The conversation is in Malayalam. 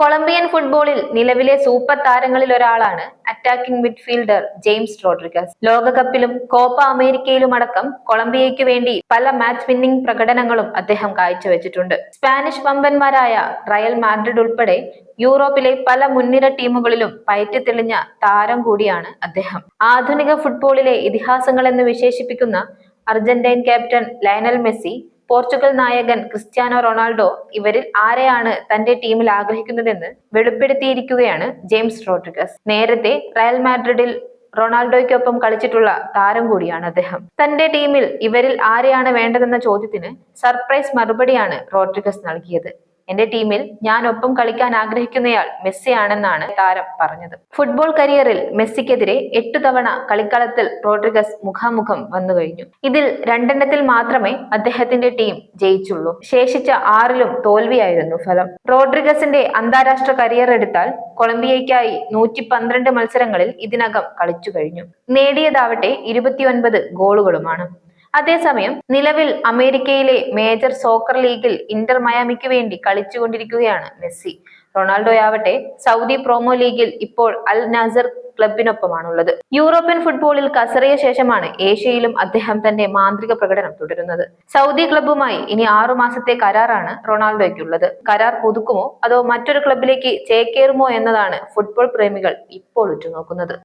കൊളംബിയൻ ഫുട്ബോളിൽ നിലവിലെ സൂപ്പർ താരങ്ങളിൽ ഒരാളാണ് അറ്റാക്കിംഗ് മിഡ്ഫീൽഡർ ജെയിംസ് റോഡ്രിഗസ്. ലോകകപ്പിലും കോപ്പ അമേരിക്കയിലും അടക്കം കൊളംബിയയ്ക്ക് വേണ്ടി പല മാച്ച് വിന്നിംഗ് പ്രകടനങ്ങളും അദ്ദേഹം കാഴ്ചവെച്ചിട്ടുണ്ട്. സ്പാനിഷ് വമ്പന്മാരായ റയൽ മാഡ്രിഡ് ഉൾപ്പെടെ യൂറോപ്പിലെ പല മുൻനിര ടീമുകളിലും പയറ്റി തെളിഞ്ഞ താരം കൂടിയാണ് അദ്ദേഹം. ആധുനിക ഫുട്ബോളിലെ ഇതിഹാസങ്ങൾ എന്ന് വിശേഷിപ്പിക്കുന്ന Argentine captain Lionel Messi Portugal നായകൻ ക്രിസ്ത്യാനോ റൊണാൾഡോ ഇവരിൽ ആരെയാണ് തന്റെ ടീമിൽ ആഗ്രഹിക്കുന്നതെന്ന് വെളിപ്പെടുത്തിയിരിക്കുകയാണ് ജെയിംസ് റോഡ്രിഗസ്. നേരത്തെ റയൽ മാഡ്രിഡിൽ റൊണാൾഡോയ്ക്കൊപ്പം കളിച്ചിട്ടുള്ള താരം കൂടിയാണ് അദ്ദേഹം. തന്റെ ടീമിൽ ഇവരിൽ ആരെയാണ് വേണ്ടതെന്ന ചോദ്യത്തിന് സർപ്രൈസ് മറുപടിയാണ് റോഡ്രിഗസ് നൽകിയത്. എന്റെ ടീമിൽ ഞാൻ ഒപ്പം കളിക്കാൻ ആഗ്രഹിക്കുന്നയാൾ മെസ്സിയാണെന്നാണ് താരം പറഞ്ഞത്. ഫുട്ബോൾ കരിയറിൽ മെസ്സിക്കെതിരെ എട്ടു തവണ കളിക്കളത്തിൽ റോഡ്രിഗസ് മുഖാമുഖം വന്നു കഴിഞ്ഞു. ഇതിൽ രണ്ടെണ്ണത്തിൽ മാത്രമേ അദ്ദേഹത്തിന്റെ ടീം ജയിച്ചുള്ളൂ. ശേഷിച്ച ആറിലും തോൽവിയായിരുന്നു ഫലം. റോഡ്രിഗസിന്റെ അന്താരാഷ്ട്ര കരിയർ എടുത്താൽ കൊളംബിയയ്ക്കായി നൂറ്റി പന്ത്രണ്ട് മത്സരങ്ങളിൽ ഇതിനകം കളിച്ചു കഴിഞ്ഞു. നേടിയതാവട്ടെ ഇരുപത്തിയൊൻപത് ഗോളുകളുമാണ്. അതേസമയം നിലവിൽ അമേരിക്കയിലെ മേജർ സോക്കർ ലീഗിൽ ഇന്റർ മയാമിക്ക് വേണ്ടി കളിച്ചുകൊണ്ടിരിക്കുകയാണ് മെസ്സി. റൊണാൾഡോയാവട്ടെ സൗദി പ്രോമോ ലീഗിൽ ഇപ്പോൾ അൽ നാസർ ക്ലബിനൊപ്പമാണുള്ളത്. യൂറോപ്യൻ ഫുട്ബോളിൽ കസറിയ ശേഷമാണ് ഏഷ്യയിലും അദ്ദേഹം തന്റെ മാന്ത്രിക പ്രകടനം തുടരുന്നത്. സൗദി ക്ലബുമായി ഇനി ആറു മാസത്തെ കരാറാണ് റൊണാൾഡോയ്ക്കുള്ളത്. കരാർ പുതുക്കുമോ അതോ മറ്റൊരു ക്ലബിലേക്ക് ചേക്കേറുമോ എന്നതാണ് ഫുട്ബോൾ പ്രേമികൾ ഇപ്പോൾ ഉറ്റുനോക്കുന്നത്.